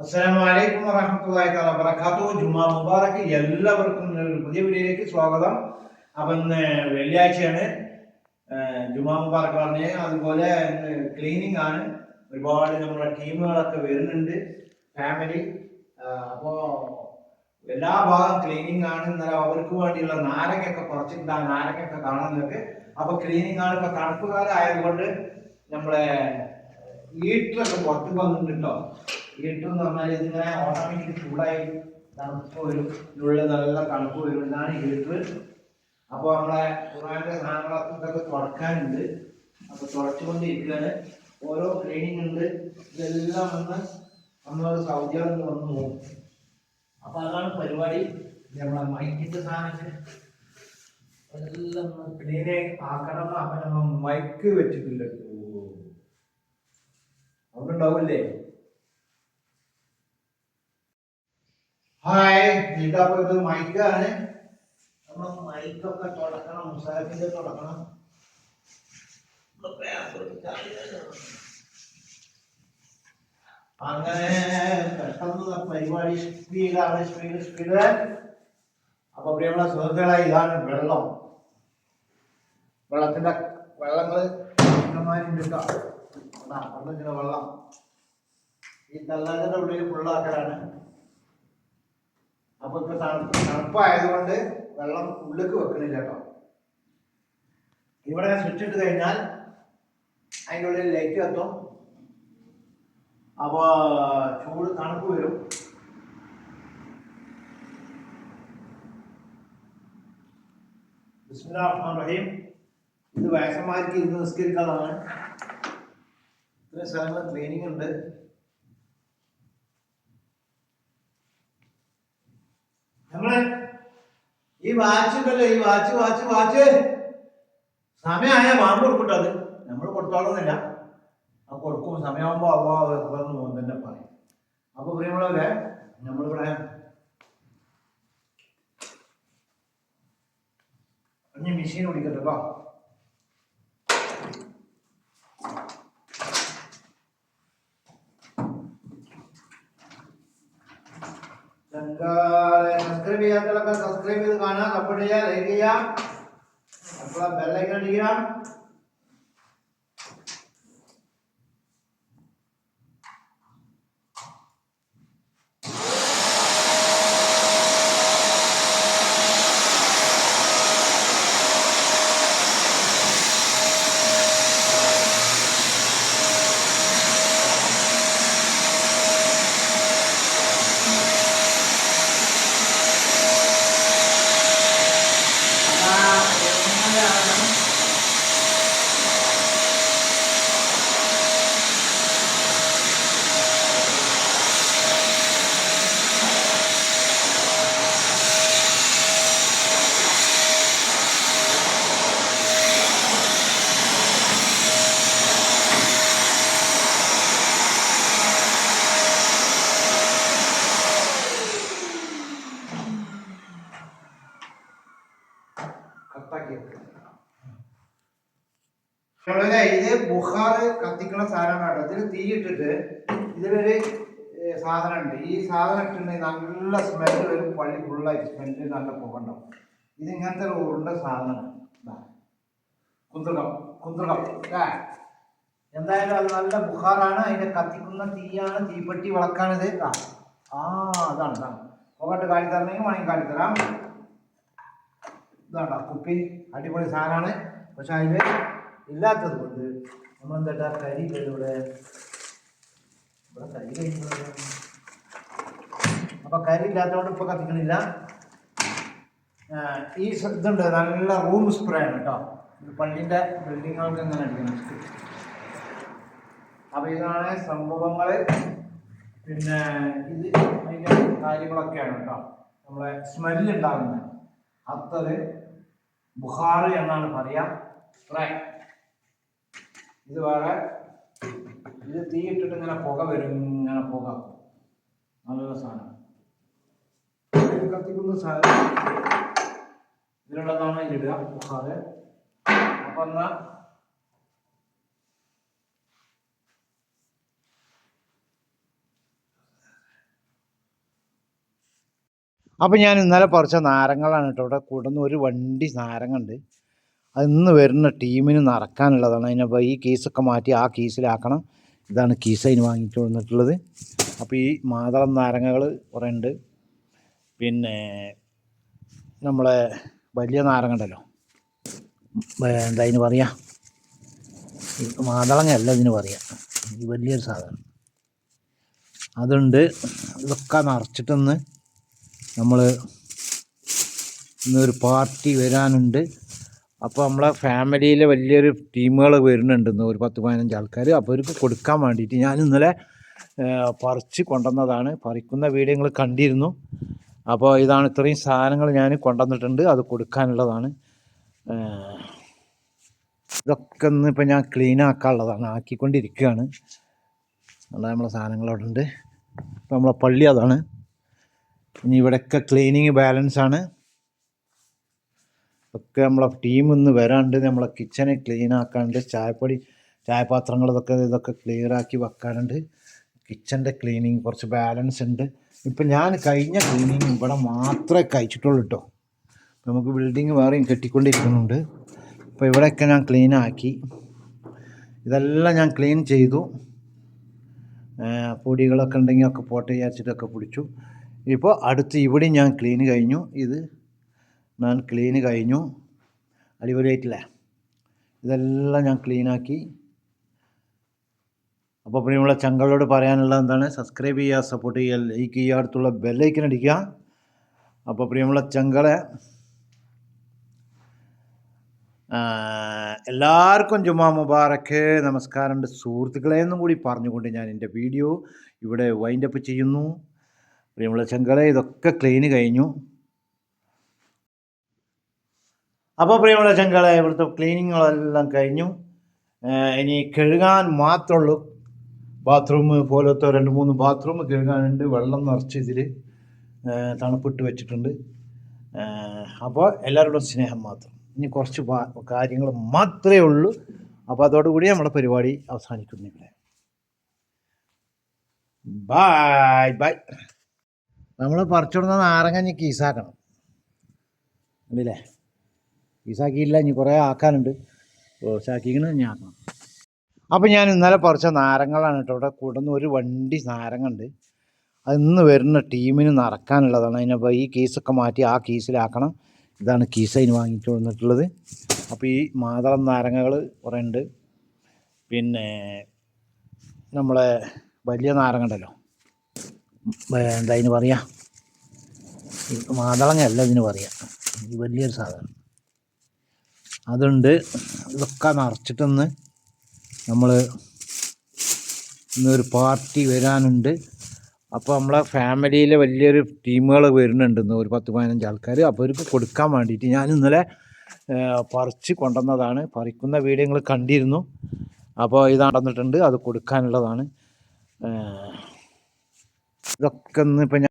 അസ്സലാമു അലൈക്കും വറഹ്മത്തുള്ളാഹി തആല വബറകാതുഹു. ജുമാ മുബാറക്ക് എല്ലാവർക്കും പുതിയ വീഡിയോയിലേക്ക് സ്വാഗതം. അപ്പം ഇന്ന് വെള്ളിയാഴ്ചയാണ്. ജുമാ മുബാറക്ക് പറഞ്ഞ് അതുപോലെ ക്ലീനിങ് ആണ്. ഒരുപാട് നമ്മുടെ ടീമുകളൊക്കെ വരുന്നുണ്ട്. ഫാമിലി. അപ്പോ എല്ലാ ഭാഗം ക്ലീനിങ് ആണ്. ഇന്നലെ അവർക്ക് വേണ്ടിയുള്ള നാരങ്ങയൊക്കെ കുറച്ചിട്ടുണ്ട് ആ നാരങ്ങയൊക്കെ കാണാൻ അപ്പോൾ അപ്പൊ ക്ലീനിങ് ആണ്. ഇപ്പൊ തണുപ്പ് കാലം ആയതുകൊണ്ട് നമ്മളെ ഹീറ്ററൊക്കെ പുറത്ത് വന്നിട്ടുണ്ടോ ഹീറ്റർ എന്ന് പറഞ്ഞാൽ ഇതിങ്ങനെ ഓട്ടോമാറ്റിക് ചൂടായി തണുപ്പ് വരും. നല്ല തണുപ്പ് വരും. ഇതാണ് ഹീറ്റർ അപ്പോൾ നമ്മളെ ഖുറാന്റെ സാധനങ്ങളൊക്കെ ഇതൊക്കെ തുടക്കാനുണ്ട്. അപ്പോൾ തുടച്ചുകൊണ്ടിരിക്കുകയാണ്. ഓരോ ക്ലീനിങ് ഉണ്ട്. ഇതെല്ലാം വന്ന് സൗദിയിൽ നിന്ന് വന്ന് പോകും അപ്പോൾ അതാണ് പരിപാടി. നമ്മളെ മൈക്കിന്റെ സാധനത്തിന് എല്ലാം ക്ലീൻ ആക്കണം അപ്പം നമ്മൾ മൈക്ക് വെച്ചിട്ടില്ല. അവിടെ ഹായ് ഇതപ്പോ ഇത് മൈക്കാണ്. നമ്മൾ മൈക്കൊക്കെ തുടക്കണം മുസാഫിന്റെ തുടക്കണം. അങ്ങനെ പെട്ടെന്ന് പരിപാടി സ്പീഡാണ് സ്പീഡ് സ്പീഡ്. അപ്പൊ പ്രിയമുള്ള സുഹൃത്തുക്കളെ ഇതാണ് വെള്ളം. വെള്ളത്തിന്റെ വെള്ളങ്ങൾ ഇഷ്ടമാതിരി കേട്ടോ. അതാ വെള്ളത്തിന്റെ വെള്ളം. ഈ തള്ളാതിന്റെ ഉള്ളിൽ ഫുള്ളാക്കലാണ് അപ്പൊ ഇപ്പൊ തണുപ്പ് തണുപ്പായതുകൊണ്ട് വെള്ളം ഉള്ളിലേക്ക് വെക്കണില്ല കേട്ടോ. ഇവിടെ സ്വിച്ച് ഇട്ട് കഴിഞ്ഞാൽ അതിന്റെ ഉള്ളിൽ ലൈറ്റ് കത്തും. അപ്പൊ ചൂട് തണുപ്പ് വരും. റഹീം ഇത് വയസ്സന്മാർക്ക് ഇരുന്ന് നിസ്കരിക്കാതാണ് ഇത്രയും സ്ഥലങ്ങൾ ട്രെയിനിങ് ഉണ്ട്. നമ്മൾ ഈ വാച്ച് ഉണ്ടല്ലോ ഈ വാച്ച് വാച്ച് വാച്ച്. സമയമായ വാങ്ങി കൊടുക്കട്ടോ അത്. നമ്മൾ കൊടുത്തോളുന്നില്ല ആ കൊടുക്കും സമയമാകുമ്പോൾ അവന്ന് തന്നെ പറയും. അപ്പൊ പ്രിയമുള്ളവരെ നമ്മളിവിടെ ഇനി മെഷീൻ ഓടിക്കട്ടെ കേട്ടോ സബ്സ്ക്രൈബ് ചെയ്യാത്തവരൊക്കെ സബ്സ്ക്രൈബ് ചെയ്ത് കാണാം സപ്പോർട്ട് ചെയ്യുക ലൈക്ക് ചെയ്യാം. അപ്പോൾ ബെല്ലൈക്കൺ അടിക്കണം. വളരെ കത്തിക്കുന്ന സാധനമാണ് ഇതിൽ തീ ഇട്ടിട്ട് ഇതിലൊരു സാധനം ഉണ്ട് ഈ സാധനം ഇട്ടിട്ടുണ്ടെങ്കിൽ നല്ല സ്മെല്ല് വരും. പള്ളി ഫുള്ളായി സ്മെല്ല് നല്ല പുകണ്ടാവും ഇത് ഇങ്ങനത്തെ ഉരുണ്ട സാധനമാണ് കുന്തുകം കുന്ത്രകം എന്തായാലും അത് നല്ല ബുഹാറാണ് അതിന്റെ കത്തിക്കുന്ന തീയാണ് തീപ്പെട്ടി വിളക്കാണിത്. ആ അതാണ് അതാണ് പുകട്ട് കാട്ടിത്തരണമെങ്കിൽ വേണമെങ്കിൽ തരാം. ഇതാണ്ടാ കുപ്പി. അടിപൊളി സാധനമാണ്. പക്ഷെ അതിൽ ഇല്ലാത്തത് കൊണ്ട് നമ്മൾ എന്താ കരി ഇവിടെ ഇവിടെ കരി കഴിക്കുന്നത് അപ്പൊ കരി ഇല്ലാത്തതുകൊണ്ട് ഇപ്പൊ കത്തിക്കണില്ല. ഈ ഇതുണ്ട് നല്ല റൂം സ്പ്രേ ആണ് കേട്ടോ പള്ളിന്റെ ബിൽഡിങ്ങുകൾക്ക് ഇങ്ങനെ അടിക്കണം. അപ്പൊ ഇതാണ് സംഭവങ്ങൾ പിന്നെ ഇത് അതിന്റെ കാര്യങ്ങളൊക്കെയാണ് കേട്ടോ നമ്മളെ സ്മെല്ലുണ്ടാകുന്നത് അത്തത് ബുഹാറ് എന്നാണ് പറയാം. സ്പ്രേ ഇത് വേറെ ഇത് തീ ഇട്ടിട്ട് ഇങ്ങനെ പുക വരും ഇങ്ങനെ പുക. നല്ല സാധനം. കത്തിക്കുന്ന സാധനം. ഇതിലുള്ളതാണ് ഇതിടുക ബുഹാർ അപ്പൊ എന്നാ അപ്പം ഞാൻ ഇന്നലെ പറിച്ച നാരങ്ങളാണ് കേട്ടോ. ഇവിടെ കൂടുന്ന ഒരു വണ്ടി നാരങ്ങ ഉണ്ട്. ഇന്ന് വരുന്ന ടീമിന് നടക്കാനുള്ളതാണ്. അതിനപ്പോൾ ഈ കീസൊക്കെ മാറ്റി ആ കീസിലാക്കണം. ഇതാണ് കീസ് അതിന് വാങ്ങിച്ചു വന്നിട്ടുള്ളത് അപ്പോൾ ഈ മാതളം നാരങ്ങകൾ കുറേ ഉണ്ട്. പിന്നെ നമ്മളെ വലിയ നാരങ്ങ ഉണ്ടല്ലോ. എന്താ അതിന് പറയുക മാതളങ്ങയല്ല ഇതിന് പറയുക ഈ വലിയൊരു സാധനം. അതുണ്ട്. ഇതൊക്കെ നിറച്ചിട്ടൊന്ന് നമ്മൾ ഇന്നൊരു പാർട്ടി വരാനുണ്ട്. അപ്പോൾ നമ്മളെ ഫാമിലിയിലെ വലിയൊരു ടീമുകൾ വരുന്നുണ്ടെന്ന് ഒരു പത്ത് പതിനഞ്ച് ആൾക്കാർ അപ്പോൾ അവർക്ക് കൊടുക്കാൻ വേണ്ടിയിട്ട് ഞാൻ ഇന്നലെ പറിച്ച് കൊണ്ടുവന്നതാണ്. പറിക്കുന്ന വീഡിയോ നിങ്ങൾ കണ്ടിരുന്നു. അപ്പോൾ ഇതാണ് ഇത്രയും സാധനങ്ങൾ ഞാൻ കൊണ്ടുവന്നിട്ടുണ്ട്. അത് കൊടുക്കാനുള്ളതാണ്. ഇതൊക്കെ ഒന്ന് ഇപ്പം ഞാൻ ക്ലീൻ ആക്കാനുള്ളതാണ്. ആക്കിക്കൊണ്ടിരിക്കുകയാണ്. അതാ നമ്മളെ സാധനങ്ങൾ അവിടെ ഉണ്ട് ഇപ്പം നമ്മളെ പള്ളി അതാണ്. ഇനി ഇവിടെയൊക്കെ ക്ലീനിങ് ബാലൻസാണ് ഒക്കെ നമ്മളെ ടീം ഇന്ന് വരാണ്ട് നമ്മളെ കിച്ചനെ ക്ലീൻ ആക്കാണ്ട് ചായപ്പൊടി ചായപാത്രങ്ങൾ ഇതൊക്കെ ഇതൊക്കെ ക്ലിയർ ആക്കി വെക്കാനുണ്ട്. കിച്ചന്റെ ക്ലീനിങ് കുറച്ച് ബാലൻസ് ഉണ്ട്. ഇപ്പം ഞാൻ കഴിഞ്ഞ ക്ലീനിങ് ഇവിടെ മാത്രമേ കഴിച്ചിട്ടുള്ളൂ കേട്ടോ നമുക്ക് ബിൽഡിങ് വേറെയും കെട്ടിക്കൊണ്ടിരിക്കുന്നുണ്ട്. അപ്പോൾ ഇവിടെയൊക്കെ ഞാൻ ക്ലീൻ ആക്കി. ഇതെല്ലാം ഞാൻ ക്ലീൻ ചെയ്തു. പൊടികളൊക്കെ ഉണ്ടെങ്കിൽ ഒക്കെ പോട്ടെ വിചാരിച്ചിട്ടൊക്കെ പിടിച്ചു. ഇപ്പോൾ അടുത്ത് ഇവിടെയും ഞാൻ ക്ലീൻ കഴിഞ്ഞു. ഇത് ഞാൻ ക്ലീൻ കഴിഞ്ഞു. അടിപൊളിയായിട്ടില്ലേ? ഇതെല്ലാം ഞാൻ ക്ലീനാക്കി അപ്പോൾ പ്രിയമുള്ള ചങ്കളോട് പറയാനുള്ളത് എന്താണ്? സബ്സ്ക്രൈബ് ചെയ്യുക സപ്പോർട്ട് ചെയ്യുക ലൈക്ക് ചെയ്യുക അടുത്തുള്ള ബെല്ലൈക്കൻ അടിക്കുക. അപ്പോൾ പ്രിയമുള്ള ചങ്കളെ എല്ലാവർക്കും ജുമാ മുബാറക്ക്. നമസ്കാരമുണ്ട് സുഹൃത്തുക്കളെ എന്നും കൂടി പറഞ്ഞുകൊണ്ട് ഞാൻ എന്റെ വീഡിയോ ഇവിടെ വൈൻഡപ്പ് ചെയ്യുന്നു. പ്രിയമുള്ള ചങ്കളെ ഇതൊക്കെ ക്ലീന് കഴിഞ്ഞു. അപ്പോൾ പ്രിയമുള്ള ചങ്കളെ ഇവിടുത്തെ ക്ലീനിങ്ങുകളെല്ലാം കഴിഞ്ഞു. ഇനി കഴുകാൻ മാത്രമുള്ളൂ ബാത്റൂം പോലത്തെ രണ്ട് മൂന്ന് ബാത്റൂം കഴുകാനുണ്ട്. വെള്ളം നിറച്ച് ഇതിൽ തണുപ്പിട്ട് വെച്ചിട്ടുണ്ട്. അപ്പോൾ എല്ലാവരോടും സ്നേഹം മാത്രം. ഇനി കുറച്ച് കാര്യങ്ങൾ മാത്രമേ ഉള്ളൂ. അപ്പോൾ അതോടുകൂടി നമ്മുടെ പരിപാടി അവസാനിക്കുന്നു ഇവിടെ. ബായ് ബായ് നമ്മൾ പറിച്ചുകൊടുന്ന നാരങ്ങ കീസാക്കണം. ഉണ്ടല്ലേ കീസാക്കിയില്ല ഇനി കുറേ ആക്കാനുണ്ട്. കീസാക്കിക്കണ് ഞാൻ ആക്കണം. അപ്പോൾ ഞാൻ ഇന്നലെ പറിച്ച നാരങ്ങളാണ് കേട്ടോ. ഇവിടെ കൂടുന്ന ഒരു വണ്ടി നാരങ്ങുണ്ട്. അത് ഇന്ന് വരുന്ന ടീമിന് നടക്കാനുള്ളതാണ്. അതിനപ്പോൾ ഈ കീസൊക്കെ മാറ്റി ആ കീസിലാക്കണം. ഇതാണ് കീസ് അതിന് വാങ്ങിച്ചു വന്നിട്ടുള്ളത് അപ്പോൾ ഈ മാതളം നാരങ്ങകൾ കുറേ ഉണ്ട്. പിന്നെ നമ്മളെ വലിയ നാരങ്ങ ഉണ്ടല്ലോ എന്താ അതിന് പറയുക ഈ മാതളങ്ങയല്ല ഇതിന് പറയുക വലിയൊരു സാധനം. അതുണ്ട്. ഇതൊക്കെ നിറച്ചിട്ടൊന്ന് നമ്മൾ ഇന്നൊരു പാർട്ടി വരാനുണ്ട്. അപ്പോൾ നമ്മളെ ഫാമിലിയിലെ വലിയൊരു ടീമുകൾ വരുന്നുണ്ട് ഇന്ന് ഒരു പത്ത് പതിനഞ്ച് ആൾക്കാർ അപ്പോൾ അവർക്ക് കൊടുക്കാൻ വേണ്ടിയിട്ട് ഞാൻ ഇന്നലെ പറിച്ച് കൊണ്ടുവന്നതാണ്. പറിക്കുന്ന വീഡിയോ നിങ്ങൾ കണ്ടിരുന്നു. അപ്പോൾ ഇത് നടന്നിട്ടുണ്ട്. അത് കൊടുക്കാനുള്ളതാണ്. ഇതൊക്കെ ഞാൻ